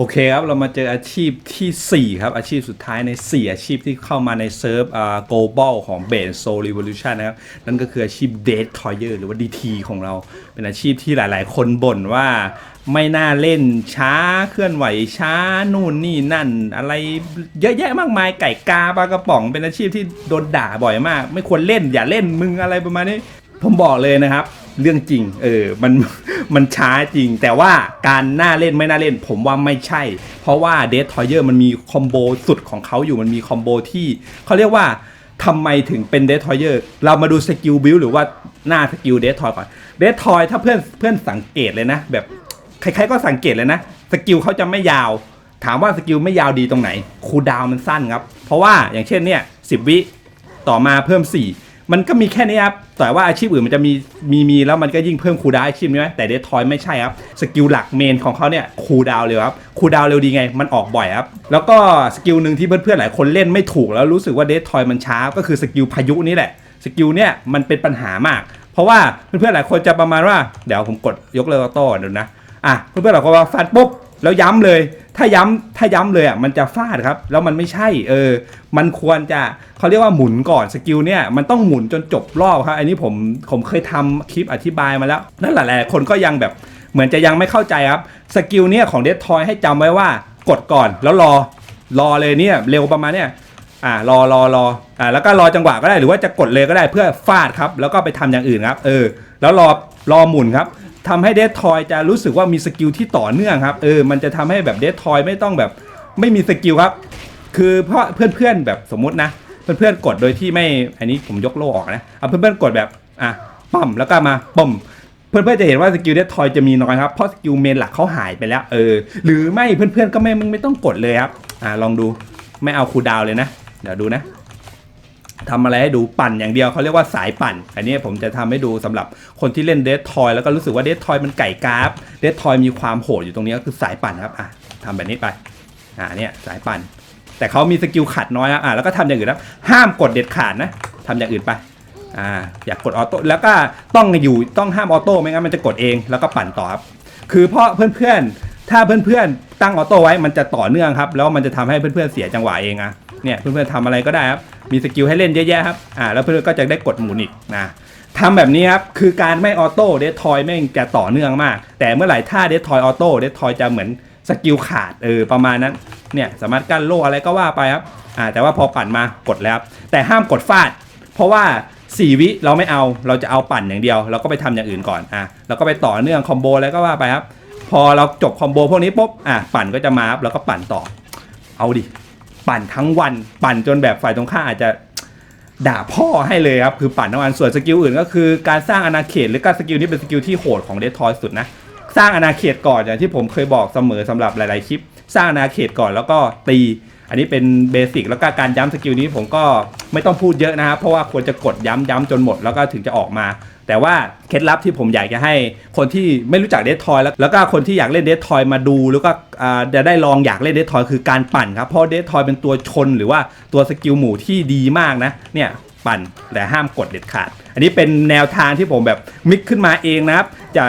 โอเคครับ เรามาเจออาชีพทีสี่ 4 ครับ อาชีพสุดท้ายใน 4 อาชีพที่เข้ามาในเซิร์ฟอ่า global ของ b a s e Soul Revolution นะครับ นั่นก็คืออาชีพ Dead Toyer หรือว่า DT ของเรา เป็นอาชีพที่หลาย ๆ คนบ่นว่าไม่น่าเล่นช้าเคลื่อนไหวช้านู่นนี่นั่น อะไรเยอะแยะมากมายไก่กาปลากระป๋อง เป็นอาชีพที่โดนด่าบ่อยมาก ไม่ควรเล่นอย่าเล่นมึงอะไรประมาณนี้ ผมบอกเลยนะครับ เรื่องจริง เออ มัน มันช้าจริง แต่ว่าการน่าเล่นไม่น่าเล่น ผมว่าไม่ใช่ เพราะว่าเด t ทอยเ r อร์มันมีคอมโบสุดของเขาอยู่ มันมีคอมโบที่เขาเรียกว่าทำไมถึงเป็นเด t ทอยเ r อร์ เรามาดูสกิลบิลหรือว่าหน้าสกิลเด t ทอยก่อน เด t ทอยถ้าเพื่อนเพื่อนสังเกตเลยนะ แบบใครๆก็สังเกตเลยนะ สกิลเขาจะไม่ยาว ถามว่าสกิลไม่ยาวดีตรงไหน คูดาวมันสั้นครับ เพราะว่าอย่างเช่นเนี่ยสิบวิ ต่อมาเพิ่ม4 มันก็มีแค่นี้ครับ แต่ว่าอาชีพอื่นมันจะมีมีมีแล้วมันก็ยิ่งเพิ่มคูลดาวอาชีพนี้ไหมแต่เดททอยไม่ใช่ครับ สกิลหลักเมนของเขาเนี่ยคูลดาวเร็วครับ คูลดาวเร็วดีไง มันออกบ่อยครับ แล้วก็สกิลหนึ่งที่เพื่อนๆหลายคนเล่นไม่ถูกแล้วรู้สึกว่าเดททอยมันช้า ก็คือสกิลพายุนี่แหละ สกิลเนี่ยมันเป็นปัญหามาก เพราะว่าเพื่อนๆหลายคนจะประมาณว่า เดี๋ยวผมกดยกเลิกออโต้ก่อนเดูนะ อะ เพื่อนๆหลายคนว่าฟันปุ๊บ แล้วย้ำเลย ถ้าย้ำถ้าย้ำเลยอะมันจะฟาดครับ แล้วมันไม่ใช่เออ มันควรจะเขาเรียกว่าหมุนก่อนสกิลเนี่ยมันต้องหมุนจนจบรอบครับ อันนี้ผมผมเคยทำคลิปอธิบายมาแล้วนั่นแหละหลายคนก็ยังแบบเหมือนจะยังไม่เข้าใจครับสกิลเนี่ยของเด t ทอยให้จำไว้ว่ากดก่อนแล้วรอรอเลยเนี่ยเร็วประมาณเนี่ยอ่ารอรอรออ่าแล้วก็รอจังหวะก็ได้หรือว่าจะกดเลยก็ได้เพื่อฟาดครับ แล้วก็ไปทำอย่างอื่นครับ เออ แล้วรอรอหมุนครับ ทำให้เด t ทอยจะรู้สึกว่ามีสกิลที่ต่อเนื่องครับเออมันจะทำให้แบบเด t ทอยไม่ต้องแบบไม่มีสกิลครับ คือเพราะเพื่อนๆแบบสมมุตินะเพื่อนๆกดโดยที่ไม่อันนี้ผมยกโลออกนะเอาเพื่อนๆกดแบบอะปั๊มแล้วก็มาปั๊มเพื่อนๆจะเห็นว่าสกิลเด t ทอยจะมีน้อยครับเพราะสกิลเมนหลักเขาหายไปแล้วเออหรือไม่เพื่อนๆก็ไม่ไม่ไม่ต้องกดเลยครับอ่าลองดูไม่เอาคูดาวเลยนะ เดี๋ยวดูนะ ทำอะไรให้ดูปั่นอย่างเดียวเขาเรียกว่าสายปั่น อันนี้ผมจะทำให้ดูสำหรับคนที่เล่นเด t ทอยแล้วก็รู้สึกว่าเด t ทอยมันไก่กราฟเด t ทอยมีความโหดอยู่ตรงนี้ก็คือสายปั่นครับอะทำแบบนี้ไปอ่าเนี่ยสายปั่น แต่เขามีสกิลขัดน้อยอ่าแล้วก็ทำอย่างอื่นครับห้ามกดเด็ดขาดนะทำอย่างอื่นไปอ่าอยากกดออโต้แล้วก็ต้องอยู่ต้องห้ามออโต้ไม่งั้นมันจะกดเองแล้วก็ปั่นต่อครับคือเพราะเพื่อนๆถ้าเพื่อนๆตั้งออโต้ไว้มันจะต่อเนื่องครับ แล้วมันจะทำให้เพื่อนๆเสียจังหวะเองอะ เนี่ยเพื่อนๆทำอะไรก็ได้ครับ มีสกิลให้เล่นเยอะแยะครับ อ่าแล้วเพื่อนๆก็จะได้กดหมุนอีกนะทำแบบนี้ครับ คือการไม่ออโต้เดททอยแม่งจะต่อเนื่องมาก แต่เมื่อไหร่ถ้าเดททอยออโต้เดททอยจะเหมือนสกิลขาดเออประมาณนั้น เนี่ยสามารถกั้นโล่อะไรก็ว่าไปครับ อ่าแต่ว่าพอปั่นมากดแล้ว แต่ห้ามกดฟาด เพราะว่า 4 วิเราไม่เอาเราจะเอาปั่นอย่างเดียว เราก็ไปทำอย่างอื่นก่อนอะเราก็ไปต่อเนื่องคอมโบอะไรก็ว่าไปครับ พอเราจบคอมโบพวกนี้ปุ๊บอะปั่นก็จะมาครับแล้วก็ปั่นต่อ เอาดิ ปั่นทั้งวัน ปั่นจนแบบฝ่ายตรงข้ามอาจจะด่าพ่อให้เลยครับ คือปั่นทั้งวันส่วนสกิลอื่นก็คือการสร้างอาณาเขตหรือการสกิลนี้เป็นสกิลที่โหดของเดททอยสุดนะ สร้างอาณาเขตก่อนอย่างที่ผมเคยบอกเสมอสำหรับหลาย ๆ คลิป สร้างอาณาเขตก่อนแล้วก็ตี อันนี้เป็นเบสิกแล้วก็การย้ำสกิลนี้ผมก็ไม่ต้องพูดเยอะนะครับ เพราะว่าควรจะกดย้ำย้ำจนหมดแล้วก็ถึงจะออกมา แต่ว่าเคล็ดลับที่ผมอยากจะให้คนที่ไม่รู้จักเดททอยแล้วแล้วก็คนที่อยากเล่นเดททอยมาดูแล้วก็จะได้ลองอยากเล่นเดททอยคือการปั่นครับเพราะเดททอยเป็นตัวชนหรือว่าตัวสกิลหมู่ที่ดีมากนะเนี่ยปั่นแต่ห้ามกดเด็ดขาด อันนี้เป็นแนวทางที่ผมแบบมิกขึ้นมาเองนะครับ จะ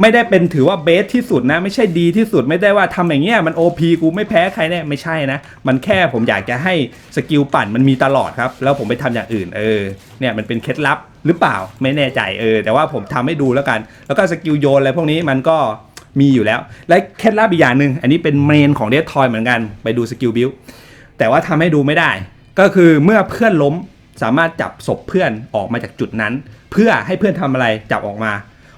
ไม่ได้เป็นถือว่าเบสที่สุดนะ ไม่ใช่ดีที่สุดไม่ได้ว่าทำอย่างเงี้ยมัน OP กูไม่แพ้ใครแน่ไม่ใช่นะ มันแค่ผมอยากจะให้สกิลปั่นมันมีตลอดครับ แล้วผมไปทำอย่างอื่นเออเนี่ยมันเป็นเคล็ดลับหรือเปล่าไม่แน่ใจเออ แต่ว่าผมทำให้ดูแล้วกัน แล้วก็สกิลโยนอะไรพวกนี้มันก็มีอยู่แล้ว และเคล็ดลับอีกอย่างหนึ่งอันนี้เป็นเมนของเดททอยเหมือนกันไปดูสกิลบิลแต่ว่าทำให้ดูไม่ได้ ก็คือเมื่อเพื่อนล้มสามารถจับศพเพื่อนออกมาจากจุดนั้น เพื่อให้เพื่อนทำอะไรจับออกมา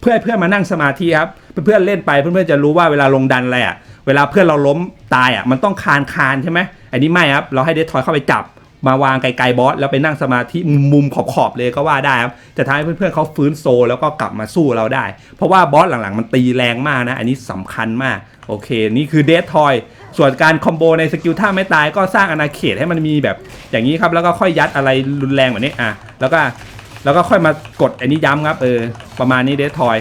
เพื่อให้เพื่อนมานั่งสมาธิครับเพื่อนๆเล่นไปเพื่อนๆจะรู้ว่าเวลาลงดันอะไรอะเวลาเพื่อนเราล้มตายอะมันต้องคานคานใช่ไหมอันนี้ไม่ครับเราให้เดททอยเข้าไปจับมาวางไกลๆบอสแล้วไปนั่งสมาธิมุมๆขอบๆเลยก็ว่าได้ครับจะทำให้เพื่อนๆเขาฟื้นโซ แล้วก็กลับมาสู้เราได้ เพราะว่าบอสหลังๆ มันตีแรงมากนะ อันนี้สำคัญมาก โอเค นี่คือเดททอยส่วนการคอมโบในสกิลท่าไม่ตายก็สร้างอาณาเขตให้มันมีแบบ อย่างนี้ครับ แล้วก็ค่อยยัดอะไรรุนแรงแบบนี้อะแล้วก็ แล้วก็ค่อยมากดอันนี้ย้ำครับเออประมาณนี้เดททอย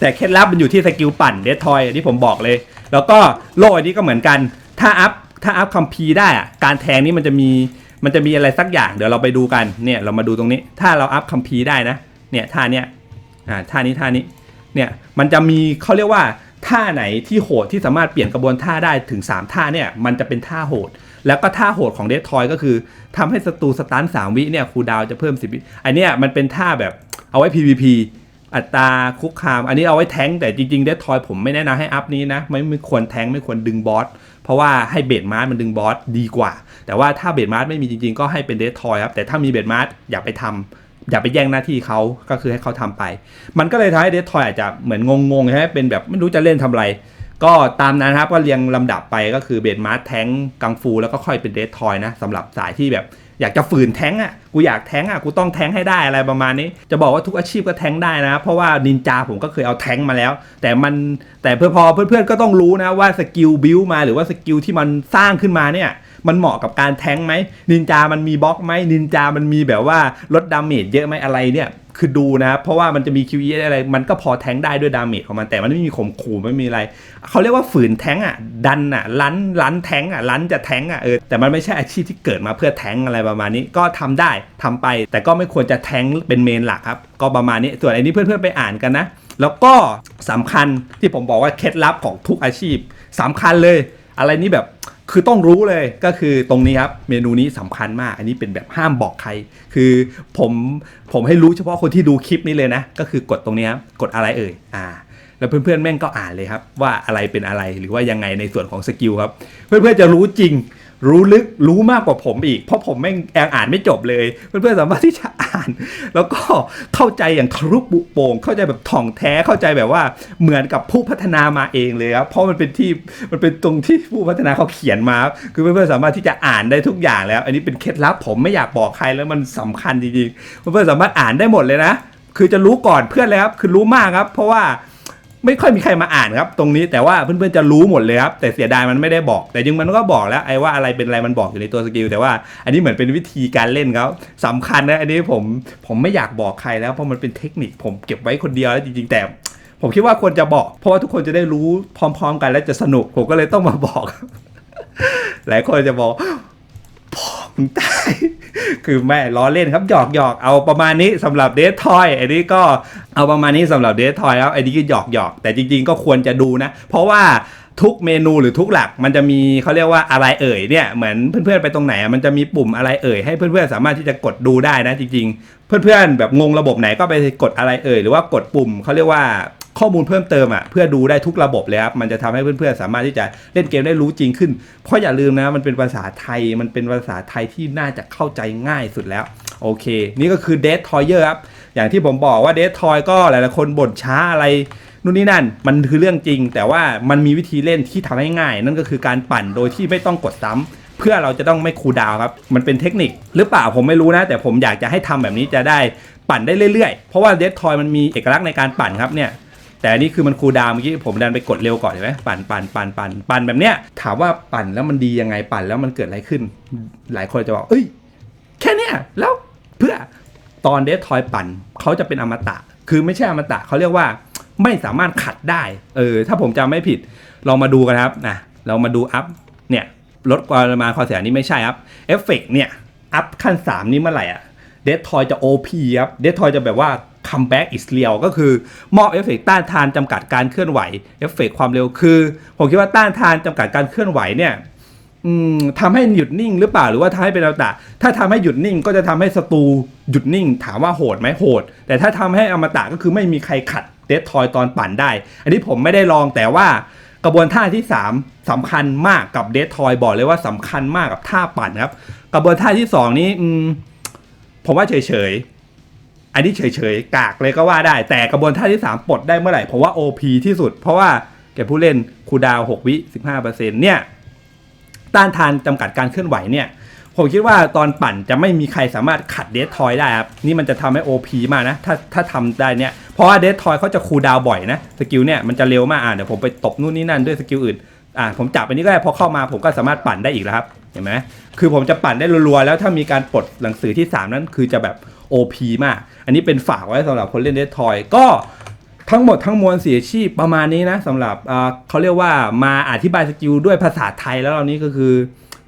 แต่เคล็ดลับมันอยู่ที่สกิลปั่นเดททอยที่ผมบอกเลย แล้วก็โล่อันนี้ก็เหมือนกัน ถ้าอัพถ้าอัพคัมพีได้อะการแทงนี่มันจะมีมันจะมีอะไรสักอย่างเดี๋ยวเราไปดูกันเนี่ยเรามาดูตรงนี้ ถ้าเราอัพคัมพีได้นะเนี่ยท่าเนี้ยอ่าท่านี้ท่านี้เนี่ยมันจะมีเขาเรียกว่าท่าไหนที่โหดที่สามารถเปลี่ยนกระบวนท่าได้ถึง 3 ท่าเนี่ยมันจะเป็นท่าโหด แล้วก็ท่าโหดของเด t ทอยก็คือทำให้ศัตรูสตัน3วิเนี่ยคูดาวจะเพิ่ม10วิอันเนี้ยมันเป็นท่าแบบเอาไว้ PVP อัตราคุกคาม อันนี้เอาไว้แทงแต่จริงๆเด t ทอยผมไม่แนะนำให้อัพนี้นะไม่ไม่ควรแทงไม่ควรดึงบอสเพราะว่าให้เบดมาร์มันดึงบอสดีกว่า แต่ว่าถ้าเบดมาร์ไม่มีจริงๆ ก็ให้เป็นเด t ทอยครับแต่ถ้ามีเบดมาร์อย่าไปทำอย่าไปแย่งหน้าที่เขาก็คือให้เขาทำไป มันก็เลยทำให้เด t ทอยอาจจะเหมือนงงๆใช่ไหมเป็นแบบไม่รู้จะเล่นทำอะไร ก็ตามนั้นครับก็เรียงลำดับไปก็คือเบดมาร์แท้งกังฟูแล้วก็ค่อยเป็นเดททอยนะสำหรับสายที่แบบอยากจะฝืนแท้งอะกูอยากแท้งอะกูต้องแท้งให้ได้อะไรประมาณนี้ จะบอกว่าทุกอาชีพก็แท้งได้นะ เพราะว่านินจาผมก็เคยเอาแท้งมาแล้ว แต่มันแต่เพื่อพอเพื่อนๆก็ต้องรู้นะว่าสกิลบิวมาหรือว่าสกิลที่มันสร้างขึ้นมาเนี่ย มันเหมาะกับการแทงไหมนินจามันมีบล็อกไหมนินจามันมีแบบว่าลดดาเมจเยอะไหมอะไรเนี่ยคือดูนะครับ เพราะว่ามันจะมี QE อะไร มันก็พอแทงได้ด้วยดาเมจของมันแต่มันไม่มีข่มขู่ไม่มีอะไร เขาเรียกว่าฝืนแทงอะ ดันอะลันลันแทงอะลันจะแทงอะเออแต่มันไม่ใช่อาชีพที่เกิดมาเพื่อแทงอะไรประมาณนี้ก็ทำได้ทำไป แต่ก็ไม่ควรจะแทงเป็นเมนหลักครับ ก็ประมาณนี้ส่วนอันนี้เพื่อนๆไปอ่านกันนะ แล้วก็สำคัญที่ผมบอกว่าเคล็ดลับของทุกอาชีพสำคัญเลย อะไรนี้แบบ คือต้องรู้เลยก็คือตรงนี้ครับเมนูนี้สำคัญมาก อันนี้เป็นแบบห้ามบอกใคร คือผมผมให้รู้เฉพาะคนที่ดูคลิปนี้เลยนะ ก็คือกดตรงนี้ครับกดอะไรเอ่ยอ่า แล้วเพื่อนๆแม่งก็อ่านเลยครับ ว่าอะไรเป็นอะไรหรือว่ายังไงในส่วนของสกิลครับ เพื่อนๆจะรู้จริง รู้ลึกรู้มากกว่าผมอีก เพราะผมแม่งแองอ่านไม่จบเลย เพื่อนๆสามารถที่จะอ่าน แล้วก็เข้าใจอย่างทะลุปุโป่งเข้าใจแบบถ่องแท้เข้าใจแบบว่าเหมือนกับผู้พัฒนามาเองเลยครับเพราะมันเป็นที่มันเป็นตรงที่ผู้พัฒนาเขาเขียนมา คือเพื่อนๆสามารถที่จะอ่านได้ทุกอย่างแล้ว อันนี้เป็นเคล็ดลับผมไม่อยากบอกใครแล้วมันสำคัญจริงๆเพื่อนๆสามารถอ่านได้หมดเลยนะ คือจะรู้ก่อนเพื่อนเลยครับคือรู้มากครับ เพราะว่า ไม่ค่อยมีใครมาอ่านครับ ตรงนี้แต่ว่าเพื่อนๆจะรู้หมดเลยครับ แต่เสียดายมันไม่ได้บอก แต่จริงมันก็บอกแล้วไอ้ว่าอะไรเป็นอะไรมันบอกอยู่ในตัวสกิลแต่ว่าอันนี้เหมือนเป็นวิธีการเล่นเขาสำคัญนะอันนี้ผมผมไม่อยากบอกใครแล้วเพราะมันเป็นเทคนิคผมเก็บไว้คนเดียวแล้วจริงๆแต่ผมคิดว่าควรจะบอก เพราะว่าทุกคนจะได้รู้พร้อม ๆ กันและจะสนุกผมก็เลยต้องมาบอก หลายคนจะบอก มึงตายคือแม่ล้อเล่นครับหยอกหยอกเอาประมาณนี้สำหรับเดททอยอันนี้ก็เอาประมาณนี้สำหรับเดททอยแล้วอันนี้ก็หยอกหยอกแต่จริง ๆ ก็ควรจะดูนะ เพราะว่าทุกเมนูหรือทุกหลักมันจะมีเขาเรียกว่าอะไรเอ่ยเนี่ยเหมือนเพื่อนๆไปตรงไหน มันจะมีปุ่มอะไรเอ่ยให้เพื่อนๆสามารถที่จะกดดูได้นะจริง ๆ เพื่อนๆแบบงงระบบไหนก็ไปกดอะไรเอ่ยหรือว่ากดปุ่มเขาเรียกว่า ข้อมูลเพิ่มเติมอะเพื่อดูได้ทุกระบบเลยครับมันจะทำให้เพื่อนๆ สามารถที่จะเล่นเกมได้รู้จริงขึ้น เพราะอย่าลืมนะมันเป็นภาษาไทยมันเป็นภาษาไทยที่น่าจะเข้าใจง่ายสุดแล้วโอเค นี่ก็คือ Dead Toyer ครับอย่างที่ผมบอกว่า Dead Toy ก็หลายๆคนบ่นช้าอะไรนู่นนี่นั่นมันคือเรื่องจริง แต่ว่ามันมีวิธีเล่นที่ทำให้ง่าย นั่นก็คือการปั่นโดยที่ไม่ต้องกดซ้ำเพื่อเราจะต้องไม่คูดาวครับ มันเป็นเทคนิค หรือเปล่าผมไม่รู้นะ แต่ผมอยากจะให้ทำแบบนี้จะได้ปั่นได้เรื่อยๆ เพราะว่า Dead Toy มันมีเอกลักษณ์ในการปั่นครับเนี่ย แต่อันนี้คือมันคูดาวเมื่อกี้ผมดันไปกดเร็วก่อนเห็นไหมปั่นปั่นปั่นปั่นปั่นแบบเนี้ยถามว่าปั่นแล้วมันดียังไงปั่นแล้วมันเกิดอะไรขึ้น หลายคนจะบอกเอ้ยแค่เนี้ยแล้วเพื่อตอนเดททอยปั่นเขาจะเป็นอมตะ คือไม่ใช่อมตะเขาเรียกว่าไม่สามารถขัดได้ เออ ถ้าผมจำไม่ผิด ลองมาดูกันครับนะเรามาดูอัพ เนี่ย ลดปริมาความเสียนี่ไม่ใช่ครับ เอฟเฟกเนี่ย อัพขั้น 3 นี่เมื่อไหร่อะเดททอยจะ OP ครับ เดททอยจะแบบว่า comeback is real ก็คือมอบเอฟเฟกต้านทานจำกัดการเคลื่อนไหวเอฟเฟกความเร็วคือ ผมคิดว่าต้านทานจำกัดการเคลื่อนไหวเนี่ยทำให้หยุดนิ่งหรือเปล่าหรือว่าทำให้เป็นอมตะ ถ้าทำให้หยุดนิ่งก็จะทำให้ศัตรูหยุดนิ่ง ถามว่าโหดไหมโหด แต่ถ้าทำให้อมตะก็คือไม่มีใครขัดเดททอยตอนปั่นได้ อันนี้ผมไม่ได้ลองแต่ว่ากระบวนท่าที่ 3สำคัญมากกับเดททอยบอกเลยว่าสำคัญมากกับท่าปั่นครับ กระบวนท่าที่ 2 นี้อืผมว่าเฉยๆ อันนี้เฉยๆ กากเลยก็ว่าได้ แต่กระบวนท่าที่ 3 ปลดได้เมื่อไหร่ เพราะว่า OP ที่สุด เพราะว่าแกผู้เล่นคูดาว 6 วิ 15%เนี่ย ต้านทานจำกัดการเคลื่อนไหวเนี่ย ผมคิดว่าตอนปั่นจะไม่มีใครสามารถขัดเดททอยได้ครับ นี่มันจะทำให้ OP มากนะ ถ้าถ้าทำได้เนี่ย เพราะว่าเดททอยเขาจะคูดาวบ่อยนะ สกิลเนี่ยมันจะเร็วมาก อะเดี๋ยวผมไปตบนู่นนี่นั่นด้วยสกิลอื่น อะผมจับไปนี้ก็ได้พอเข้ามาผมก็สามารถปั่นได้อีกแล้วครับ เห็นไหมคือผมจะปั่นได้รัวๆ แล้วถ้ามีการปลดหนังสือที่ 3 นั้นคือจะแบบ OP มาก อันนี้เป็นฝากไว้สำหรับคนเล่นเดททอยก็ทั้งหมดทั้งมวลเสียชีพประมาณนี้นะสำหรับเขาเรียกว่ามาอธิบายสกิลด้วยภาษาไทยแล้วเรานี้ก็คือ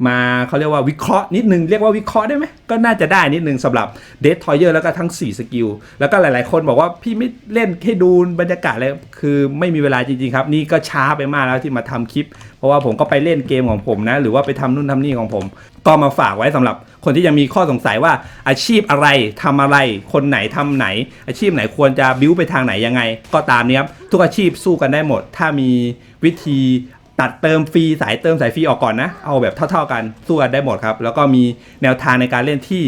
มาเขาเรียกว่าวิเคราะห์นิดนึง เรียกว่าวิเคราะห์ได้ไหมก็น่าจะได้นิดนึงสำหรับ Dead Toyer แล้วก็ทั้ง 4 สกิล แล้วก็หลาย ๆ คนบอกว่าพี่ไม่เล่นให้ดูบรรยากาศเลยคือไม่มีเวลาจริง ๆ ครับ นี่ก็ช้าไปมากแล้วที่มาทำคลิป เพราะว่าผมก็ไปเล่นเกมของผมนะ หรือว่าไปทำนู่นทำนี่ของผม ก็มาฝากไว้สำหรับคนที่ยังมีข้อสงสัยว่าอาชีพอะไรทำอะไรคนไหนทำไหน อาชีพไหนควรจะบิ้วไปทางไหนยังไง ก็ตามเนี้ยครับทุกอาชีพสู้กันได้หมด ถ้ามีวิธี ตัดเติมฟรีสายเติมสายฟรีออกก่อนนะ เอาแบบเท่า ๆกันสู้กันได้หมดครับ แล้วก็มีแนวทางในการเล่นที่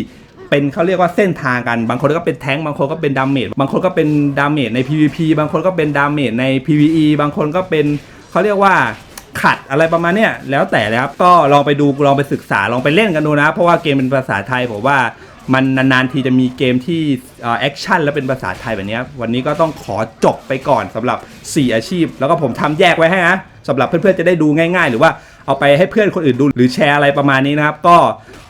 เป็นเขาเรียกว่าเส้นทางกัน บางคนก็เป็นแท้งบางคนก็เป็นดาเมจบางคนก็เป็นดาเมจใน PVP บางคนก็เป็นดาเมจใน PVE บางคนก็เป็นเขาเรียกว่าขัดอะไรประมาณเนี้ยแล้วแต่เลยครับก็ลองไปดูลองไปศึกษาลองไปเล่นกันดูนะ เพราะว่าเกมเป็นภาษาไทยผมว่ามันนานๆทีจะมีเกมที่แอคชั่นแล้วเป็นภาษาไทยแบบนี้วันนี้ก็ต้องขอจบไปก่อนสำหรับ 4 อาชีพ แล้วก็ผมทำแยกไว้ให้นะ สำหรับเพื่อนๆจะได้ดูง่าย ๆ หรือว่าเอาไปให้เพื่อนคนอื่นดูหรือแชร์อะไรประมาณนี้นะครับ ก็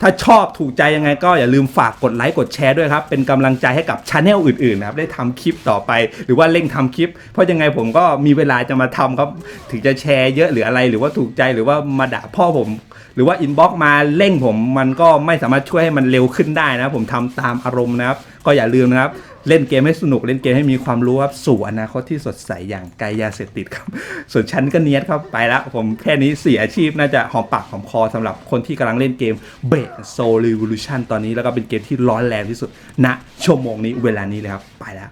ถ้าชอบถูกใจยังไง ก็อย่าลืมฝากกดไลค์กดแชร์ด้วยครับ เป็นกำลังใจให้กับช anel อื่นๆนะครับได้ทำคลิปต่อไป หรือว่าเร่งทำคลิป เพราะยังไงผมก็มีเวลาจะมาทำครับ ถึงจะแชร์เยอะหรืออะไรหรือว่าถูกใจหรือว่ามาด่าพ่อผม หรือว่าอินบ็อกมาเร่งผมมันก็ไม่สามารถช่วยให้มันเร็วขึ้นได้นะ ผมทำตามอารมณ์นะครับ ก็อย่าลืมนะครับ เล่นเกมให้สนุกเล่นเกมให้มีความรู้ครับสู่อนาคตที่สดใสอย่างไกลยาเสพติดครับ ส่วนฉันก็เนียดครับไปแล้วผมแค่นี้สี่อาชีพน่าจะหอมปากหอมคอสำหรับคนที่กำลังเล่นเกมเบสโซลิวลูชันตอนนี้แล้วก็เป็นเกมที่ร้อนแรงที่สุดณชั่วโมงนี้เวลานี้เลยครับไปแล้ว